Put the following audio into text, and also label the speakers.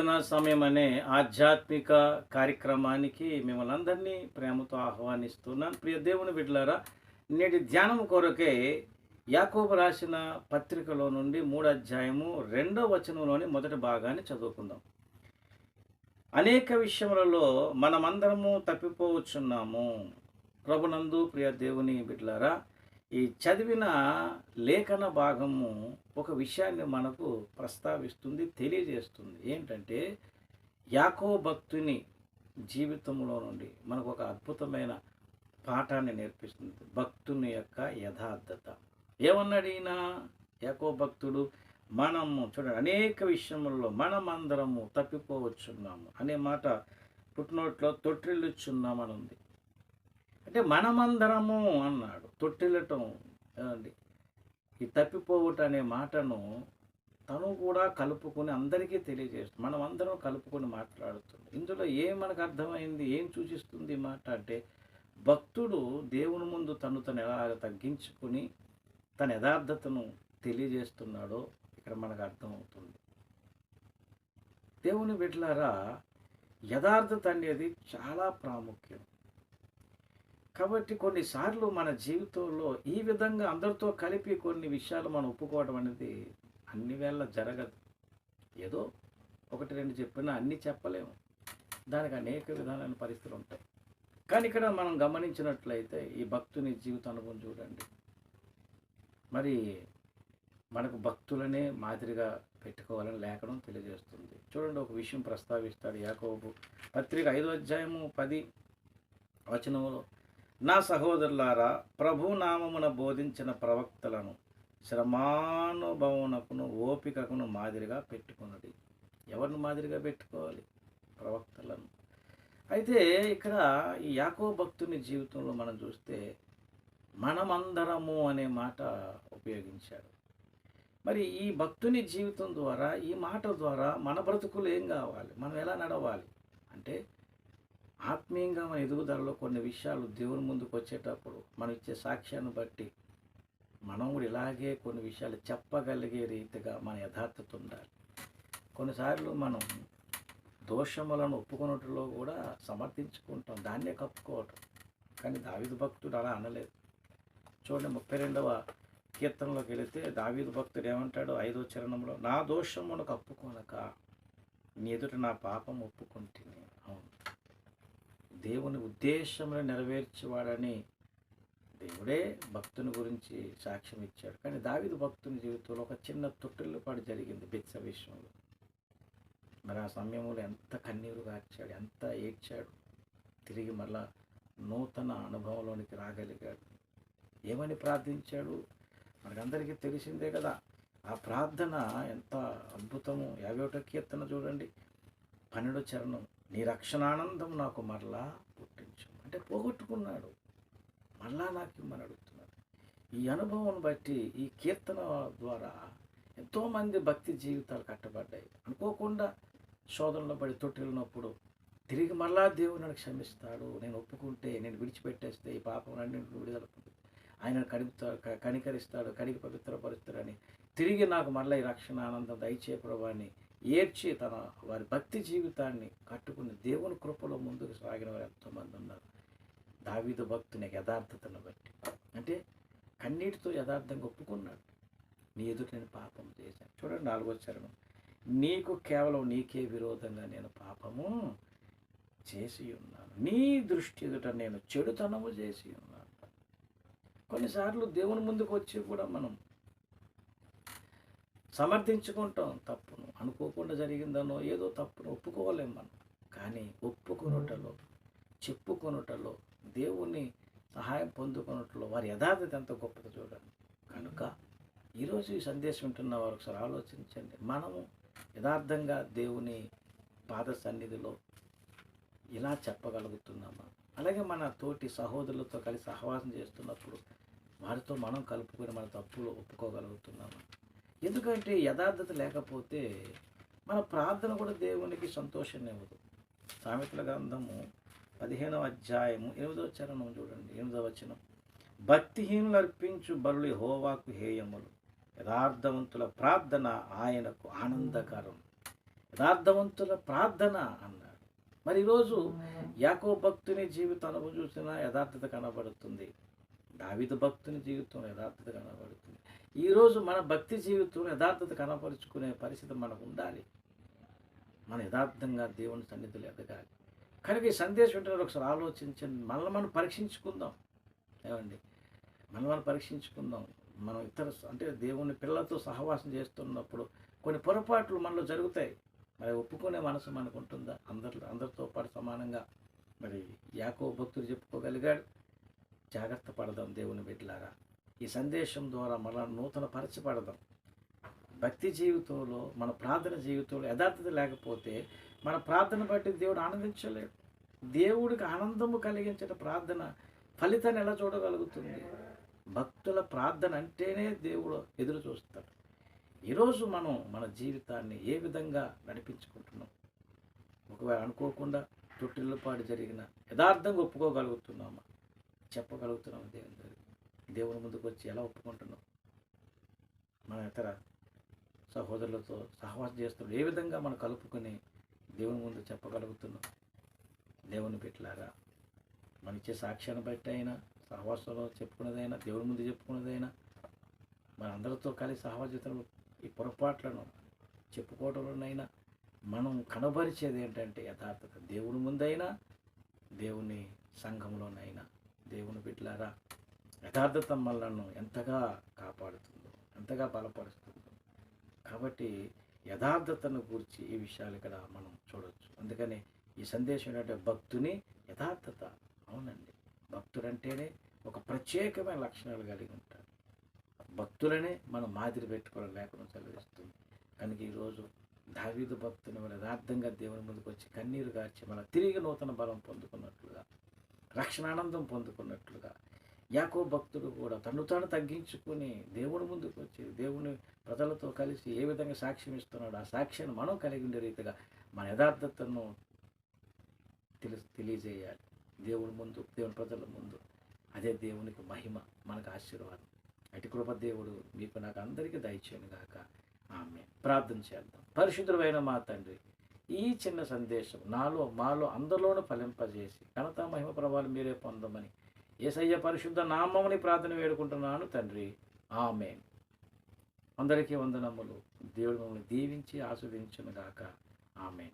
Speaker 1: ప్రార్థనా సమయం అనే ఆధ్యాత్మిక కార్యక్రమానికి మిమ్మల్ని అందరినీ ప్రేమతో ఆహ్వానిస్తున్నాను. ప్రియ దేవుని బిడ్డలారా నేటి ధ్యానం కొరకే యాకోబు రాసిన పత్రికలో నుండి మూడు అధ్యాయము రెండో వచనంలోని మొదటి భాగాన్ని చదువుకుందాం. అనేక విషయములలో మనమందరము తప్పిపోవచ్చున్నాము. ప్రభునందు ప్రియ దేవుని బిడ్డలారా ఈ చదివిన లేఖన భాగము ఒక విషయాన్ని మనకు ప్రస్తావిస్తుంది తెలియజేస్తుంది. ఏంటంటే యాకో భక్తుని జీవితంలో నుండి మనకు ఒక అద్భుతమైన పాఠాన్ని నేర్పిస్తుంది. భక్తుని యొక్క యథార్థత. ఏమన్నాడు ఈయన? యాకో భక్తుడు మనము చూడండి అనేక విషయముల్లో మనమందరము తప్పిపోవచ్చున్నాము అనే మాట పుట్టినోట్లో తొట్టిల్లుచున్నామని ఉంది అంటే మనమందరము అన్నాడు. తొట్టిల్లటం అండి ఈ తప్పిపోవుట అనే మాటను తను కూడా కలుపుకొని అందరికీ తెలియజేస్తుంది మనం అందరం కలుపుకొని మాట్లాడుతుంది ఇందులో ఏం మనకు అర్థమైంది? ఏం సూచిస్తుంది మాట అంటే భక్తుడు దేవుని ముందు తను తను ఎలా తగ్గించుకొని తన యథార్థతను తెలియజేస్తున్నాడో ఇక్కడ మనకు అర్థమవుతుంది. దేవుని బిడ్డలారా యథార్థత అనేది చాలా ప్రాముఖ్యం. కాబట్టి కొన్నిసార్లు మన జీవితంలో ఈ విధంగా అందరితో కలిపి కొన్ని విషయాలు మనం ఒప్పుకోవడం అనేది అన్ని వేళ జరగదు. ఏదో ఒకటి రెండు చెప్పినా అన్నీ చెప్పలేము. దానికి అనేక విధాలైన పరిస్థితులు ఉంటాయి. కానీ ఇక్కడ మనం గమనించినట్లయితే ఈ భక్తుని జీవిత అనుభవం చూడండి. మరి మనకు భక్తులనే మాదిరిగా పెట్టుకోవాలని లేఖనం తెలియజేస్తుంది. చూడండి ఒక విషయం ప్రస్తావిస్తాడు యాకోబు పత్రిక ఐదో అధ్యాయము పది వచనంలో. నా సహోదరులారా ప్రభు నామమున బోధించిన ప్రవక్తలను శ్రమానుభవనకును ఓపికకును మాదిరిగా పెట్టుకున్నది. ఎవరిని మాదిరిగా పెట్టుకోవాలి? ప్రవక్తలను. అయితే ఇక్కడ ఈ యాకో భక్తుని జీవితంలో మనం చూస్తే మనమందరము అనే మాట ఉపయోగించాడు. మరి ఈ భక్తుని జీవితం ద్వారా ఈ మాట ద్వారా మన బ్రతుకులు ఏం కావాలి? మనం ఎలా నడవాలి? అంటే ఆత్మీయంగా మన ఎదుగుదలలో కొన్ని విషయాలు దేవుని ముందుకు వచ్చేటప్పుడు మనం ఇచ్చే సాక్ష్యాన్ని బట్టి మనం కూడా ఇలాగే కొన్ని విషయాలు చెప్పగలిగే రీతిగా మన యథార్థత ఉండాలి. కొన్నిసార్లు మనం దోషములను ఒప్పుకున్నట్లో కూడా సమర్థించుకుంటాం. దాన్నే కప్పుకోవటం. కానీ దావిదు భక్తుడు అలా అనలేదు. చూడండి ముప్పై రెండవ కీర్తనలోకి వెళితే దావీదు భక్తుడు ఏమంటాడు? ఐదో చరణంలో నా దోషమును కప్పుకొనక నీ ఎదుట నా పాపం ఒప్పుకుంటుంది అవును. దేవుని ఉద్దేశంలో నెరవేర్చేవాడని దేవుడే భక్తుని గురించి సాక్ష్యం ఇచ్చాడు. కానీ దావిదు భక్తుని జీవితంలో ఒక చిన్న తొట్టిల్లుపాటు జరిగింది బిత్స విషయంలో. మరి ఆ సమయంలో ఎంత కన్నీరు గార్చాడు ఎంత ఏడ్చాడు తిరిగి మళ్ళా నూతన అనుభవంలోనికి రాగలిగాడు. ఏమని ప్రార్థించాడు? మనకందరికీ తెలిసిందే కదా ఆ ప్రార్థన ఎంత అద్భుతము. యాభై ఒకటో కీర్తన చూడండి. పన్నెండో చరణం. నీ రక్షణానందం నాకు మరలా పుట్టించు అంటే పోగొట్టుకున్నాడు. మరలా నాకు ఇమ్మని అడుగుతున్నాడు. ఈ అనుభవం బట్టి ఈ కీర్తన ద్వారా ఎంతోమంది భక్తి జీవితాలు కట్టబడ్డాయి. అనుకోకుండా శోధనలో పడి తొట్టిల్లినప్పుడు తిరిగి మరలా దేవుడు నన్ను క్షమిస్తాడు. నేను ఒప్పుకుంటే నేను విడిచిపెట్టేస్తే ఈ పాపం అన్నింటిని విడుదల ఆయన కడుగుతాడు కనికరిస్తాడు కడిగి పవిత్రపరుస్తాడని తిరిగి నాకు మళ్ళీ ఈ రక్షణ ఆనందం దయచే ప్రభాని ఏడ్చి తన వారి భక్తి జీవితాన్ని కట్టుకుని దేవుని కృపలో ముందుకు సాగిన వారు ఎంతోమంది ఉన్నారు. దావీదు భక్తుని యథార్థతను బట్టి. అంటే కన్నీటితో యథార్థంగా ఒప్పుకున్నాడు. నీ ఎదుట నేను పాపం చేశాను. చూడండి నాలుగో చరణం. నీకు కేవలం నీకే విరోధంగా నేను పాపము చేసి ఉన్నాను. నీ దృష్టి ఎదుట నేను చెడుతనము చేసి ఉన్నాను. కొన్నిసార్లు దేవుని ముందుకు వచ్చి కూడా మనం సమర్థించుకుంటాం. తప్పును అనుకోకుండా జరిగిందనో ఏదో తప్పును ఒప్పుకోలేం మనం. కానీ ఒప్పుకొనుటలో చెప్పుకొనుటలో దేవుని సహాయం పొందుకున్నట్లో వారి యథార్థత ఎంత గొప్పది చూడండి. కనుక ఈరోజు ఈ సందేశం వింటున్న వారు ఒకసారి ఆలోచించండి. మనము యథార్థంగా దేవుని పాద సన్నిధిలో ఇలా చెప్పగలుగుతున్నామా? అలాగే మన తోటి సహోదరులతో కలిసి సహవాసం చేస్తున్నప్పుడు వారితో మనం కలుపుకొని మన తప్పులు ఒప్పుకోగలుగుతున్నామా? ఎందుకంటే యథార్థత లేకపోతే మన ప్రార్థన కూడా దేవునికి సంతోషాన్ని ఇవ్వదు. సామెతల గ్రంథము పదిహేనవ అధ్యాయము ఎనిమిదవ చరణం చూడండి ఎనిమిదవ వచనం. భక్తిహీనులు అర్పించు బరుళి హోవాకు హేయములు. యథార్థవంతుల ప్రార్థన ఆయనకు ఆనందకరం. యథార్థవంతుల ప్రార్థన అన్నాడు. మరి ఈరోజు యాకో భక్తుని జీవితంలో అనుభవం చూసినా యథార్థత కనబడుతుంది. దావిద భక్తుని జీవితం యథార్థత కనబడుతుంది. ఈరోజు మన భక్తి జీవితంలో యథార్థత కనపరుచుకునే పరిస్థితి మనకు ఉండాలి. మన యథార్థంగా దేవుని సన్నిధిలో ఎదగాలి. కనుక ఈ సందేశం ఉంటారు ఒకసారి ఆలోచించండి. మనల్ని మనం పరీక్షించుకుందాం. ఏమండి? మనం మనం పరీక్షించుకుందాం. మనం ఇతర అంటే దేవుని పిల్లలతో సహవాసం చేస్తున్నప్పుడు కొన్ని పొరపాట్లు మనలో జరుగుతాయి. మరి ఒప్పుకునే మనసు మనకు ఉంటుందా? అందరి అందరితో పాటు సమానంగా మరి యాకో భక్తులు చెప్పుకోగలిగాడు. జాగ్రత్త పడదాం దేవుని బిడ్డలారా. ఈ సందేశం ద్వారా మన నూతన పరచబడదాం భక్తి జీవితంలో మన ప్రార్థన జీవితంలో యథార్థత లేకపోతే మన ప్రార్థన బట్టి దేవుడు ఆనందించలేడు. దేవుడికి ఆనందము కలిగించిన ప్రార్థన ఫలితాన్ని ఎలా చూడగలుగుతుంది? భక్తుల ప్రార్థన అంటేనే దేవుడు ఎదురు చూస్తాడు. ఈరోజు మనం మన జీవితాన్ని ఏ విధంగా నడిపించుకుంటున్నాం? ఒకవేళ అనుకోకుండా తొట్టిల్లుపాటు జరిగిన యథార్థంగా ఒప్పుకోగలుగుతున్నామా? చెప్పగలుగుతున్నాం దేవుని దేవుని ముందుకు వచ్చి ఎలా ఒప్పుకుంటున్నాం మన ఇతర సహోదరులతో సహవాసం చేస్తున్నాం ఏ విధంగా మనం కలుపుకొని దేవుని ముందు చెప్పగలుగుతున్నాం? దేవుని పెట్టలారా మన ఇచ్చే సాక్ష్యాన్ని బట్టి అయినా సహవాసంలో చెప్పుకున్నదైనా దేవుని ముందు చెప్పుకున్నదైనా మన అందరితో కలిసి సహవాసంలో ఈ పొరపాట్లను చెప్పుకోవడంలోనైనా మనం కనబరిచేది ఏంటంటే యథార్థత. దేవుని ముందైనా దేవుని సంఘంలోనైనా. దేవుని బిడ్డలారా యథార్థత మనలను ఎంతగా కాపాడుతుందో ఎంతగా బలపరుస్తుందో. కాబట్టి యథార్థతను గురించి ఈ విషయాలు ఇక్కడ మనం చూడవచ్చు అందుకని ఈ సందేశం ఏంటంటే భక్తుని యథార్థత. అవునండి. భక్తుడంటేనే ఒక ప్రత్యేకమైన లక్షణాలు కలిగి ఉంటారు. భక్తులనే మనం మాదిరి పెట్టుకోవడం లేకుండా చదివిస్తుంది కనుక ఈరోజు దావీదు భక్తుని మన యథార్థంగా దేవుని ముందుకు వచ్చి కన్నీరు గార్చి మన తిరిగి నూతన బలం పొందుకున్నట్లుగా రక్షణానందం పొందుకున్నట్లుగా యాకో భక్తుడు కూడా తను తాను తగ్గించుకుని దేవుని ముందుకు వచ్చి దేవుని ప్రజలతో కలిసి ఏ విధంగా సాక్ష్యం ఇస్తున్నాడు ఆ సాక్ష్యాన్ని మనం కలిగి ఉండే రీతిగా మన యథార్థతను తెలి తెలియజేయాలి. దేవుని ముందు దేవుని ప్రజల ముందు. అదే దేవునికి మహిమ మనకు ఆశీర్వాదం. అటు కృప దేవుడు మీకు నాకు అందరికీ దయచేయను గాక. ఆమె ప్రార్థన చేద్దాం. పరిశుద్ధమైన మా తండ్రి ఈ చిన్న సందేశం నాలో మాలో అందరిలోనూ ఫలింపజేసి ఘనత మహిమ ప్రభావాలు మీరే పొందమని ఏసయ్య పరిశుద్ధ నామముని ప్రార్థన వేడుకుంటున్నాను తండ్రి. ఆమె అందరికీ వందనములు. దేవుడు మమ్మల్ని దీవించి ఆస్వాదించునుగాక ఆమె